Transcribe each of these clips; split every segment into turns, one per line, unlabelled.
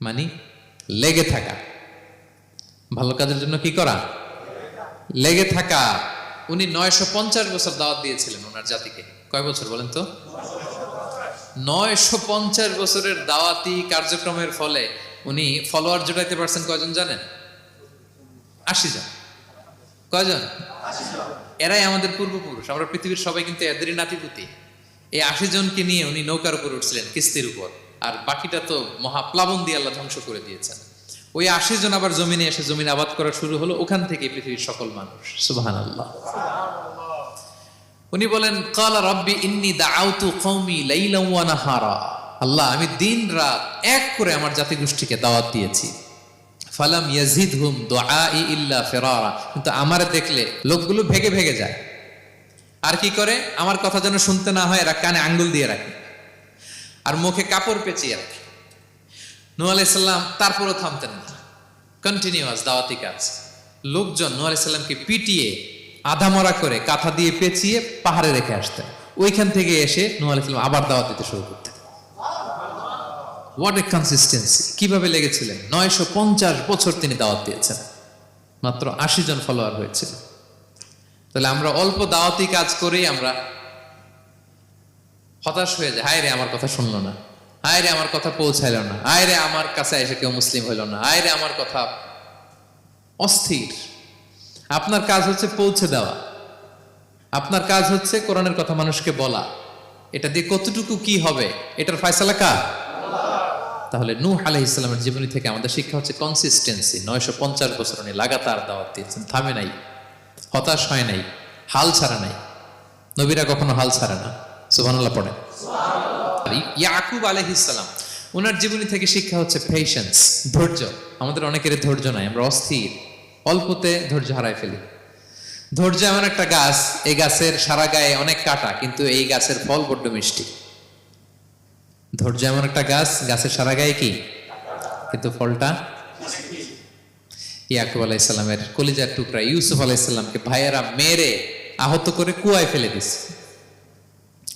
মানে লেগে থাকা। ভালো কাজের জন্য কি করা? লেগে থাকা। উনি নয়শো পঞ্চাশ বছর দাওয়াত দিয়েছিলেন ওনার জাতিকে। কয় বছর বলেন তো? নয়শো পঞ্চাশ বছরের দাওয়াতি কার্যক্রমের ফলে উনি ফলোয়ার জোটাইতে পারছেন কয়জন জানেন? আশি জন। কয়জন? এরাই আমাদের পূর্বপুরুষ। আমরা পৃথিবীর সবাই কিন্তু এদেরই নাতিপুতি। এই আশি জনকে নিয়ে উনি নৌকার উপর উঠছিলেন, কিস্তির উপর। আর বাকিটা তো মহাপ্লাবন দিয়ে আল্লাহ ধ্বংস করে দিয়েছেন। ওই আশি জন আবার জমিনে এসে জমিন আবাদ করা শুরু হলো, ওখান থেকে পৃথিবীর সকল মানুষ। সুবাহান আল্লাহ উনি বলেন, কালা রব্বি ইন্নি দাআউতু কওমি লাইলা ওয়া নাহারা। আল্লাহ, আমি দিন রাত এক করে আমার জাতি গোষ্ঠীকে দাওয়াত দিয়েছি। ফালাম ইয়াজিদহুম দুআই ইল্লা ফিরারা। কিন্তু আমার দেখলে লোকগুলো ভেগে ভেগে যায়। আর কি করে? আমার কথা যেন শুনতে না হয়, এরা কানে আঙ্গুল দিয়ে রাখে। আর মুখে কাপড় পেঁচিয়ে রাখে। নূ আলাইসাল্লাম তারপরও থামতেন না। কন্টিনিউয়াস দাওয়াতি কাজ। লোকজন নূ আলাইসাল্লামকে পিটিয়ে, আধামরা করে কাঁথা দিয়ে পেঁচিয়ে পাহাড়ে রেখে আসতেন। ওইখান থেকে এসে নূ আলাইসাল্লাম আবার দাওয়াত দিতে শুরু করতেন। হোয়াট এ কনসিস্টেন্সি কীভাবে লেগেছিলেন? নয়শো পঞ্চাশ বছর তিনি দাওয়াত দিয়েছেন। মাত্র আশি জন ফলোয়ার হয়েছিল তাহলে আমরা অল্প দাওয়াতি কাজ করেই আমরা হতাশ হয়ে যায় হায় রে আমার কথা শুনলো না। হায় রে আমার কথা পৌঁছাইলো না। হায় রে আমার কাছে এসে কেউ মুসলিম হইল না। হায় রে আমার কথা অস্থির। আপনার কাজ হচ্ছে পৌঁছে দেওয়া। আপনার কাজ হচ্ছে কোরআনের কথা মানুষকে বলা। এটা দিয়ে কতটুকু কি হবে? এটার ফয়সালা কার? তাহলে নূহ আলাহ ইসলামের জীবনী থেকে আমাদের শিক্ষা হচ্ছে কনসিস্টেন্সি নয়শো পঞ্চাশ বছর উনি লাগাতার দাওয়াত দিয়েছেন। থামে নাই। হতাশ হয় নাই। হাল ছাড়া নাই। নবীরা কখনো হাল ছাড়ে না। সুবহানাল্লাহ পড়ে। ইয়াকুব আলহিসাল্লাম ওনার জীবনী থেকে শিক্ষা হচ্ছে পেশেন্স ধৈর্য। আমাদের অনেকের ধৈর্য নাই, আমরা অস্থির। অল্পতে ধৈর্য হারাই ফেলি। ধৈর্য এমন একটা গাছ, এই গাছের সারা গায়ে অনেক কাটা, কিন্তু এই গাছের ফল বড্ড মিষ্টি। ধৈর্য এমন একটা গাছ, গাছের সারা গায়ে কি? কিন্তু ফলটা? ইয়াকুব আলাইসাল্লামের কলিজার টুকরা, ইউসুফ আলাইসাল্লামকে ভাইয়েরা মেরে আহত করে কুয়ায় ফেলে দিস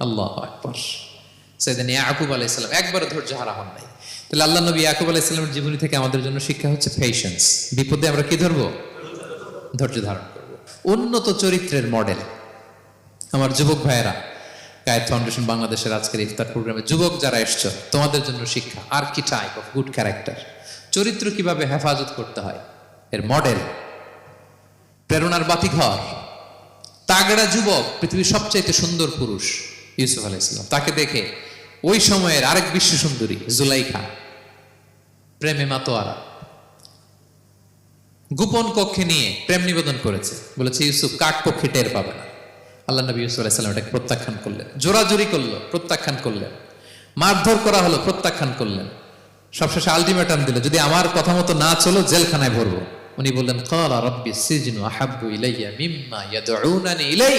আল্লাহ আকবর। সেদিন ইয়াকুব আলাইসাল্লাম একবার ধৈর্য হারা হন নাই। তাহলে আল্লাহ নবী ইয়াকুব আলাইসাল্লামের জীবনী থেকে আমাদের জন্য শিক্ষা হচ্ছে পেশেন্স বিপদে আমরা কি ধরবো? ধৈর্য ধারণ করব। উন্নত চরিত্রের মডেল আমার যুবক ভাইয়েরা গায়েত ফাউন্ডেশন বাংলাদেশের আজকের ইফতার প্রোগ্রামে যুবক যারা এসছো, তোমাদের জন্য শিক্ষা, আর কি টাইপ অফ গুড ক্যারেক্টার চরিত্র কীভাবে হেফাজত করতে হয়? এর মডেল প্রেরণার বাতিঘর। তাগড়া যুবক, পৃথিবীর সবচাইতে সুন্দর পুরুষ। ইউসুফ আলাইসালাম তাকে দেখে ওই সময়ের আরেক বিশ্ব সুন্দরী, জুলাইখা, প্রেমে মাতোয়ারা, গোপন কক্ষে নিয়ে প্রেম নিবেদন করেছে। বলেছে, ইউসুফ, কাক পক্ষে টের পাবে না। আল্লাহ নবী ইউসুফ আলাইসাল্লাম এটাকে প্রত্যাখ্যান করলেন। জোরাজুরি করল, প্রত্যাখ্যান করলেন। মারধর করা হলো, প্রত্যাখ্যান করলেন। সবশেষে আলটিমেটাম দিল, যদি আমার কথা মতো না চলো, জেলখানায় ভরবো। উনি বললেন কালা রব্বি সিজনু আহাব্বু ইলাইয়া মিম্মা ইয়াদউনানি ইলাই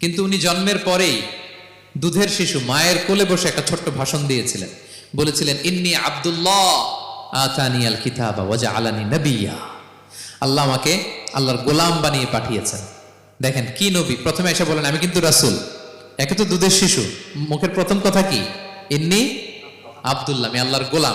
কিন্তু উনি জন্মের পরেই দুধের শিশু, মায়ের কোলে বসে একটা ছোট্ট ভাষণ দিয়েছিলেন। বলেছিলেন, ইন্নি আব্দুল্লাহ আতানি আল কিতাবা ওয়াজা আলানি নবিয়া। আল্লাহ আমাকে আল্লাহর গোলাম বানিয়ে পাঠিয়েছেন। দেখেন, কি নবী? প্রথমে এসে বলেন, আমি কিন্তু রাসূল। একে তো দুধের শিশু। মুখের প্রথম কথা কি? ইন্নি আব্দুল্লাহ, আমি আল্লাহর গোলাম।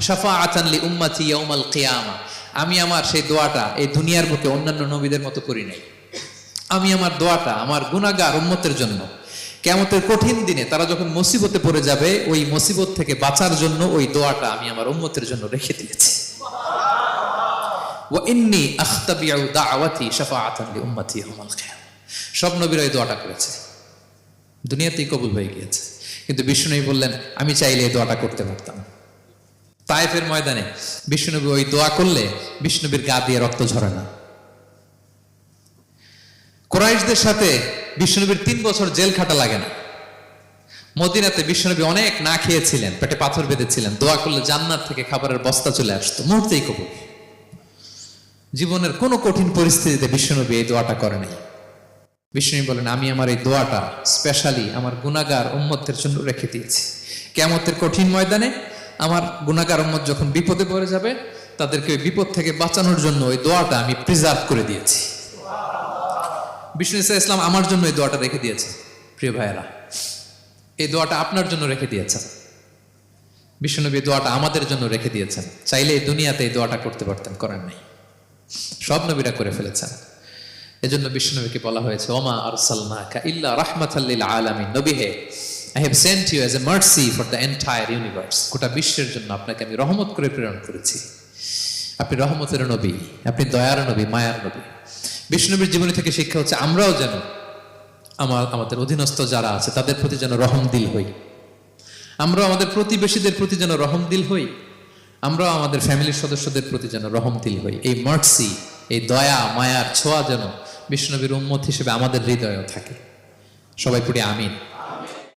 দাওয়াতি শাফাআতান লি উম্মতি ইয়াউমাল কিয়ামা। আমি আমার সেই দোয়াটা এই দুনিয়ার বুকে অন্যান্য নবীদের মতো করি নাই। আমি আমার দোয়াটা আমার গুনাহগার উম্মতের জন্য। কেমতের কঠিন দিনে তারা যখন মুসিবতে পড়ে যাবে, ওই মুসিবত থেকে বাঁচার জন্য ওই দোয়াটা আমি আমার উম্মতের জন্য রেখে দিয়েছি। ওয়া ইন্নি আখতাবিউ দাওয়াতি শাফাআতান লি উম্মতি ইয়াউমাল কিয়ামা। সব নবীরা এই দোয়াটা করেছে। দুনিয়াতেই কবুল হয়ে গিয়েছে। কিন্তু বিষ্ণুনবী বললেন, আমি চাইলে এই দোয়াটা করতে পারতাম। তায়েফের ময়দানে বিষ্ণুনবী ওই দোয়া করলে বিষ্ণুবীর গা দিয়ে রক্ত ঝরে না। কোরাইশদের সাথে বিষ্ণুনবীর তিন বছর জেল খাটা লাগে না। মদিনাতে বিষ্ণুনবী অনেক না খেয়েছিলেন, পেটে পাথর বেঁধেছিলেন, দোয়া করলে জান্নাত থেকে খাবারের বস্তা চলে আসতো মুহূর্তেই কবুল। জীবনের কোনো কঠিন পরিস্থিতিতে বিষ্ণুনবী এই দোয়াটা করে নাই। বিষ্ণু বলেন, আমি আমার এই দোয়াটা স্পেশালি আমার গুণাগার উম্মতের জন্য রেখে দিয়েছি। কেমতের কঠিন ময়দানে আমার গুণাগার উম্মত যখন বিপদে পড়ে যাবে, তাদেরকে বিপদ থেকে বাঁচানোর জন্য ওই দোয়াটা আমি প্রিজার্ভ করে দিয়েছি। বিষ্ণু ইসা ইসলাম আমার জন্য এই দোয়াটা রেখে দিয়েছে, প্রিয় ভাইয়েরা। এই দোয়াটা আপনার জন্য রেখে দিয়েছেন। বিষ্ণুনবী দোয়াটা আমাদের জন্য রেখে দিয়েছেন। চাইলে এই দুনিয়াতে এই দোয়াটা করতে পারতেন করেন নাই। সব নবীরা করে ফেলেছেন। এজন্য বিষ্ণুনবীকে বলা হয়েছে, ওমা আরসালনাকা ইল্লা রাহমাতাল্লিল আলামিন। নবী হে I have sent you as a mercy for the entire universe গোটা বিশ্বের জন্য আপনাকে আমি রহমত করে প্রেরণ করেছি। আপনি রহমতের নবী, আপনি দয়ার নবী, মায়ার নবী। বিষ্ণুনবীর জীবনী থেকে শিক্ষা হচ্ছে, আমরাও যেন আমার, আমাদের অধীনস্থ যারা আছে, তাদের প্রতি যেন রহম দিল হই। আমরা আমাদের প্রতিবেশীদের প্রতি যেন রহম দিল হই। আমরাও আমাদের ফ্যামিলির সদস্যদের প্রতি যেন রহম দিল হই। এই মার্সি এই দয়া, মায়ার ছোঁয়া যেন বিষ্ণুনবীর উম্মত হিসেবে আমাদের হৃদয়েও থাকে। সবাই পড়ি আমিন।